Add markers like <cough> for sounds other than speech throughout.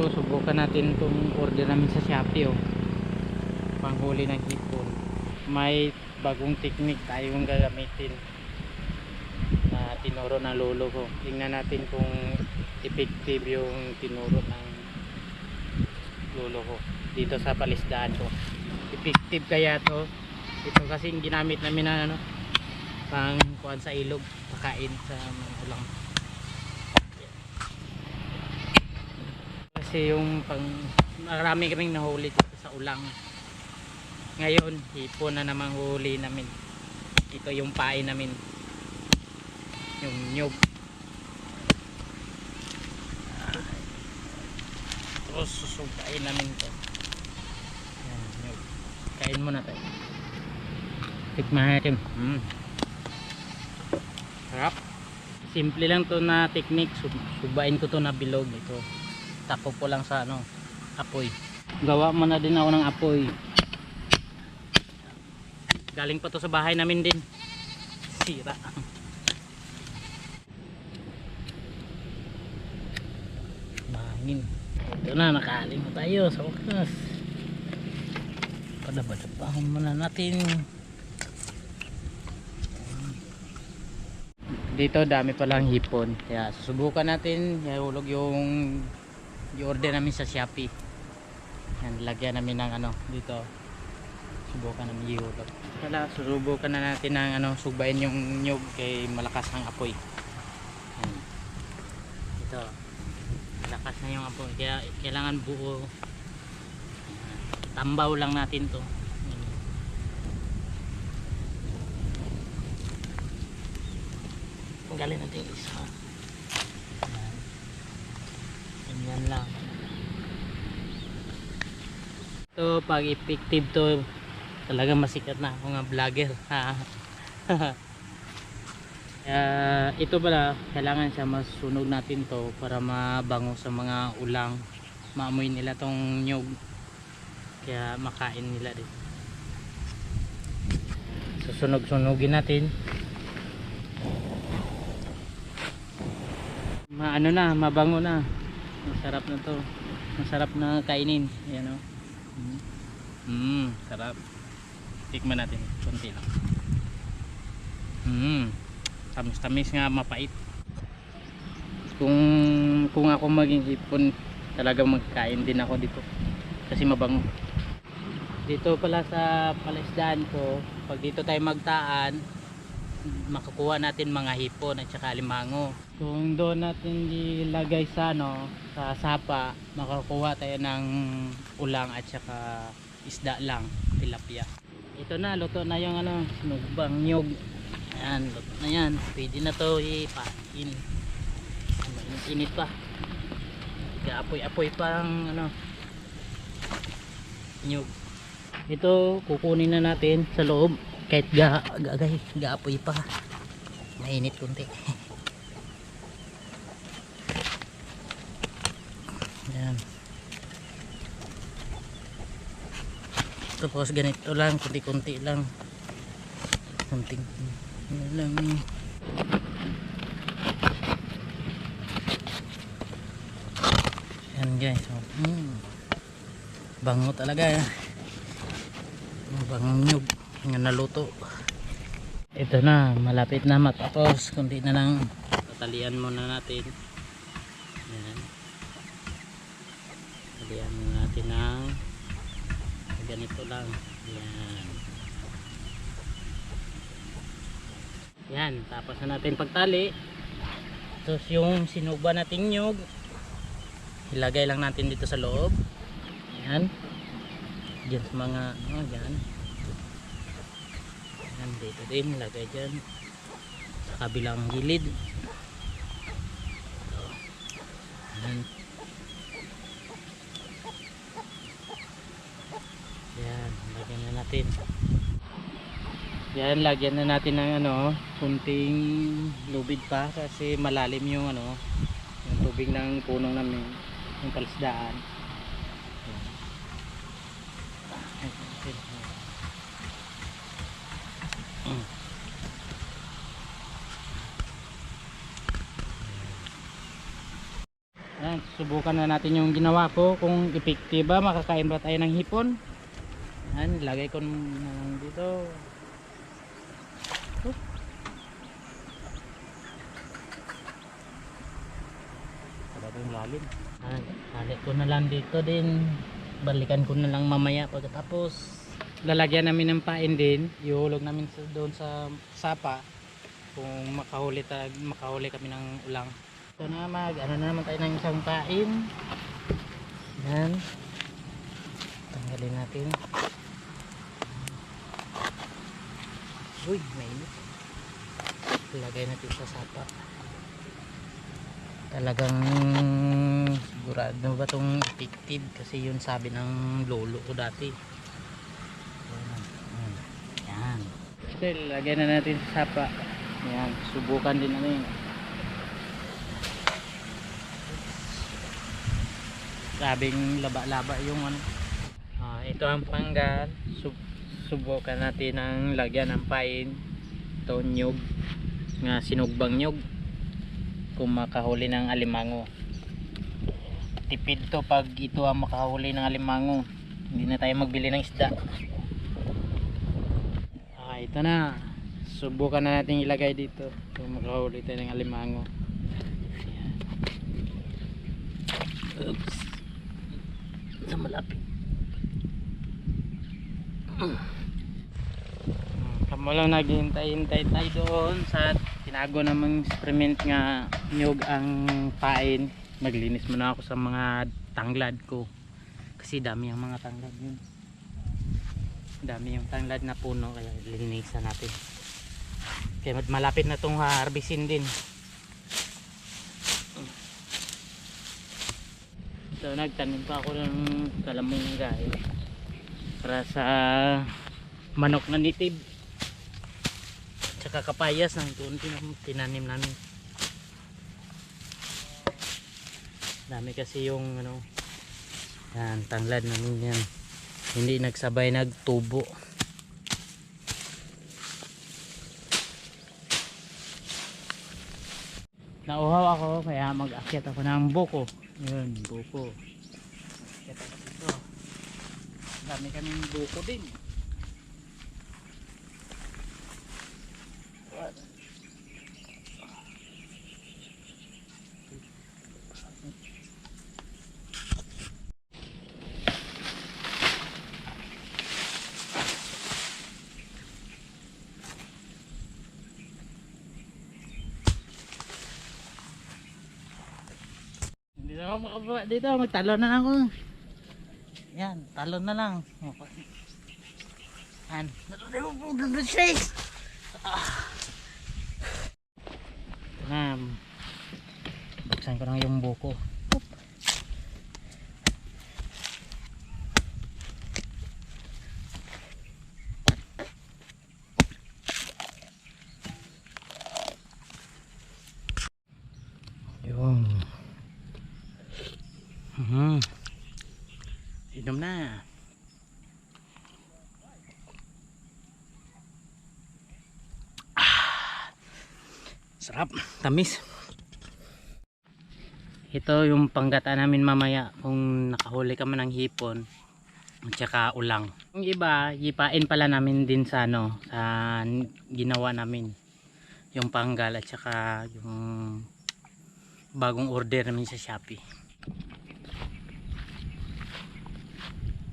Ito, subukan natin itong order namin sa Shopee oh. Panghuli ng hipon. May bagong technique tayong gagamitin na tinuro ng lolo ko. Tingnan natin kung effective yung tinuro ng lolo ko dito sa palisdaan ko. Effective kaya to. Ito kasi ginamit namin na ano, pang kuhan sa ilog, pakain sa mga ulang. Kasi yung pang marami kaming nahuli dito sa ulang. Ngayon, hipon na naman huli namin. Ito yung pain namin. Yung nyug. Tapos susugain namin to. Yan, nyug. Kain muna tayo. Tikman natin. Mm. Sarap. Simple lang to na technique. Sub- Subain ko to na bilog ito. Tapo ko lang sa ano, apoy. Gawa mo na din ako ng apoy. Galing pa to sa bahay namin din. Sira. Mahangin. Ito na, nakaalim na tayo sa wakas. Padabadabahon muna natin. Dito dami palang hipon. Kaya susubukan natin. Ihulog yung i-order namin sa Shopee. Yan, lagyan namin ng ano dito. Subukan namin ihulog. Kaya susubukan na natin ng ano, subayin yung nyug kay malakas ang apoy. Yan. Ito. Malakas na yung apoy. Kaya kailangan buo. Tambaw lang natin to. Tanggalin natin isa. Yan. Ganyan lang. Ito, pag effective to, talaga masikat na ako nga vlogger. <laughs> Kaya ito pala, kailangan siya masunog natin to para mabango sa mga ulang. Maamoy nila tong nyog. Kaya makain nila rin. Susunog-sunugin natin. Maano na, mabango na. Masarap na to. Masarap na kainin. Ayan o. Mmm, sarap. Tikman natin. Kunti lang. Mmm. Tamis-tamis nga mapait. Kung kung ako maging hipon, talagang magkain din ako dito. Kasi mabango. Dito pala sa palisdaan ko, pag dito tayo magtaan, makakuha natin mga hipon at saka limango. Kung doon natin ilagay sa ano, sa sapa, makakuha tayo ng ulang at saka isda lang, tilapia. Ito na, luto na yung ano, nugbang nyog. Ayan, luto na yan. Pwede na to ipain. Mainit pa. Apoy-apoy pa ang ano, nyog. Ito, kukunin na natin sa loob. Kahit ga, gagay, gaapoy pa. Mainit kunti. Yan. Tapos ganito lang, kunti-kunti lang. Kunting ano lang. Yan guys. Oh. Hmm. Bango talaga. Eh. Bangong nyug. Yung naluto. Ito na, malapit na matapos. Kunti na lang. Tatalian muna natin. Yan. Tatalian muna natin ng ganito lang. Yan. Yan, tapos na natin pagtali. Tapos yung sinuba nating nyug, ilagay lang natin dito sa loob. Yan. Diyan sa mga, oh, yan. Yan, dito din, ilagay dyan. Sa kabilang gilid. Ito. Yan. Yan, lagyan na natin. Yan, lagyan na natin ng ano, kunting lubid pa kasi malalim yung ano, yung tubig ng punong namin, yung palisdaan. Yan. Mm. Yan, subukan na natin yung ginawa ko. Kung effective ba makakain ba tayo ng hipon. Yan lagay ko na lang dito. Oh. Talaga yung lalim? Ah, hali ko na lang dito din. Balikan ko na lang mamaya pagkatapos. Lalagyan namin ng pain din. Ihulog namin doon sa sapa. Kung makahuli, tag, makahuli kami ng ulang ito na mag ano na naman tayo ng isang pain yan. Tanggalin natin. Uy mainit ilagay natin sa sapa. Talagang sigurado ba itong effective kasi yun sabi ng lolo ko dati. Yan, yan. yan. Still, lagyan na natin sa sapa. Yan, subukan din namin sabing laba-laba yung ano. Ah, ito ang panggal. Sub subukan natin ang lagyan ng pain ito nyug. Nga sinugbang nyug. Kung makahuli ng alimango. Tipid to pag ito ang makahuli ng alimango. Hindi na tayo magbili ng isda. Ah ito na. Subukan na natin ilagay dito kung makahuli tayo ng alimango. Oops sa malapit. Kamo lang naghihintay-hintay tayo doon sa tinago namang experiment nga nyog ang pain. Maglinis muna ako sa mga tanglad ko. Kasi dami ang mga tanglad yun. Dami yung tanglad na puno kaya linisan natin. Kaya malapit na tong harbisin din so nagtanim pa ako ng kalamong gaya para sa manok na nitib tsaka kapayas ng tin- tinanim namin. Dami kasi yung ano yan tanglad namin yan. Hindi nagsabay nagtubo. Nauhaw ako kaya mag-akyat ako ng buko yun buko. Dami kaming buko din na ako makababa dito. Magtalon na lang ako. Yan, talon na lang. Yan. Buksan ko lang yung buko. Yun. Mhm. Inom na. Ah. Sarap, tamis. Ito yung panggata namin mamaya kung nakahuli ka man ng hipon at saka ulang. Yung iba, yipain pala namin din sa ano, sa ginawa namin. Yung panggal at saka yung bagong order namin sa Shopee.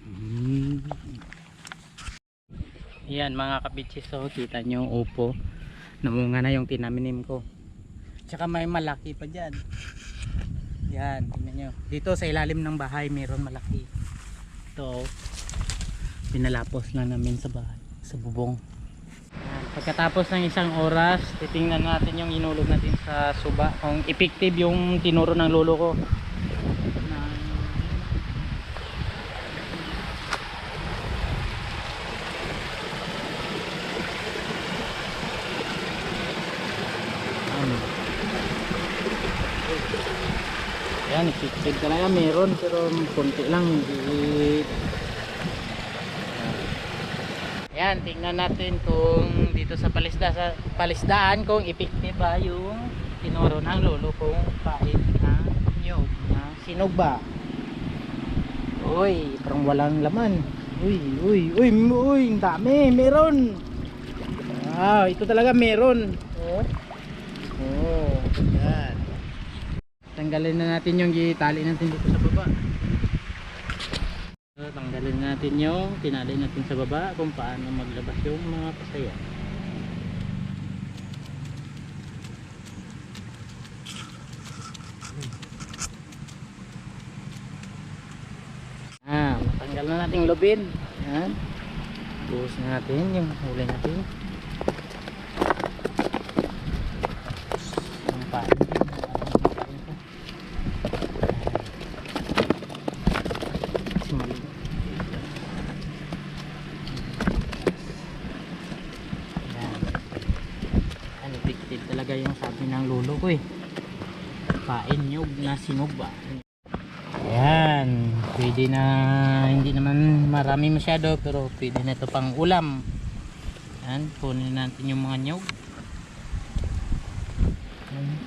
Mm. Yan mga kabitsis so kita nyo yung upo namunga na yung tinaminim ko. Tsaka may malaki pa dyan. Yan tingnan nyo. Dito sa ilalim ng bahay meron malaki. Ito pinalapos na namin sa bahay sa bubong. Yan. pagkatapos ng isang oras titingnan natin yung inulog natin sa suba. Kung effective yung tinuro ng lolo ko na Ano? Yan, effective talaga meron pero konti lang hindi tingnan natin kung dito sa palisda sa palisdaan kung effective ba yung tinuro ng lolo kong pain na nyog na sinog ba? Uy, parang walang laman. Uy, uy, uy, uy, ang dami, meron. Wow, ito talaga meron. Oh, yan. Tanggalin na natin yung gitali natin dito sa baba. So, tanggalin natin yung tinali natin sa baba kung paano maglabas yung mga pasaya. Ah, matanggal na natin lubin. Yan. Buhos na natin yung huli natin. Yung pain. Kasi mali. Yan. Ano, bigtid talaga yung sabi ng lolo ko eh. Pain nyug na sinog ba? Ayan, pwede na hindi naman marami masyado pero pwede na ito pang ulam. Ayan, kunin natin yung mga nyog. Ayan.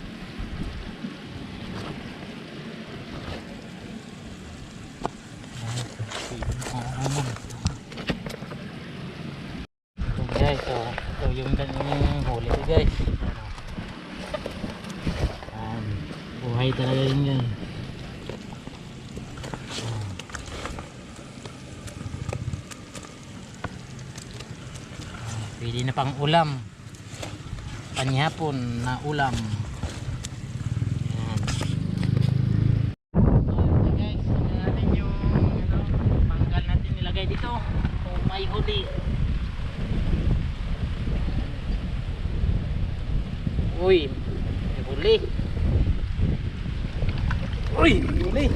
Ayan, pwede na pang ulam. So guys, so, ito yung ganyan huli ko guys. Ayan, buhay guys. Pwede na pang ulam. Panyapon na ulam. Yan. So, guys, tingnan natin yung ano, panggal natin nilagay dito. Kung may huli. Uy, may huli. Uy, huli.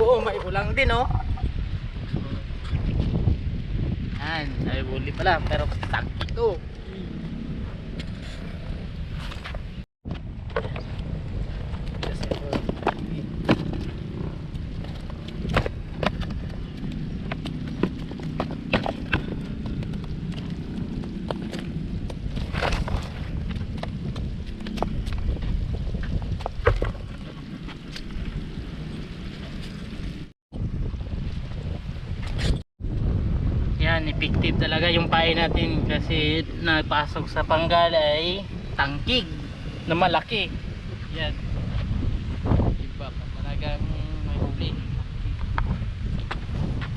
Oo, may ulang din oh. Yan, ay huli pala pero tag ito. Yan, effective talaga yung pain natin kasi nagpasok sa panggal ay tangkig na malaki. Yan. Iba pa talagang may huli.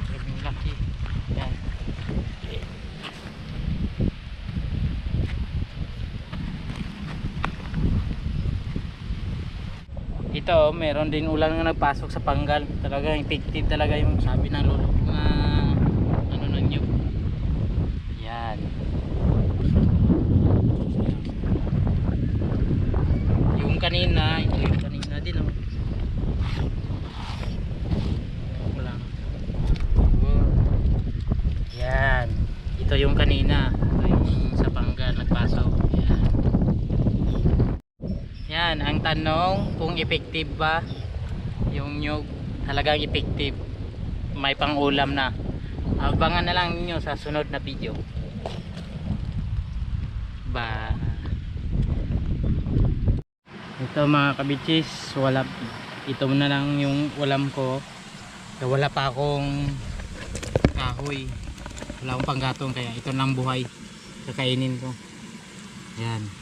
Grabing laki. Yan. Okay. Ito, meron din ulang na nagpasok sa panggal. Talagang effective talaga yung sabi ng lolo na ano na nyo. Yan. Yung kanina, yung kanina din oh. Oh. Yan. Ito yung kanina. Ito yung sa panggal nagpasok. Yan. Yan, ang tanong kung effective ba yung nyug talagang effective. May pang-ulam na. Abangan na lang ninyo sa sunod na video. Ba. Ito mga kabichis, wala ito na lang yung ulam ko. Wala pa akong kahoy. Wala akong panggatong kaya ito lang buhay. Kakainin ko. Yan.